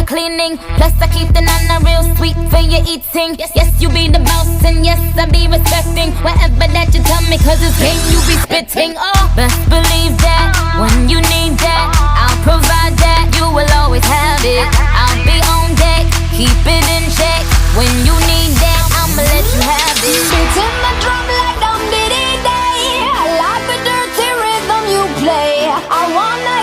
the cleaning. Plus, I keep the nana real sweet for your eating. Yes, you be the boss, and yes, I be respecting whatever that you tell me, cause it's game you be spitting. Oh, best believe that when you need that, I'll provide that. You will always have it. I'll be on deck, keep it in check. When you need that, I'ma let you have it. It's in my drum like I'm day. I like the dirty rhythm you play. I wanna.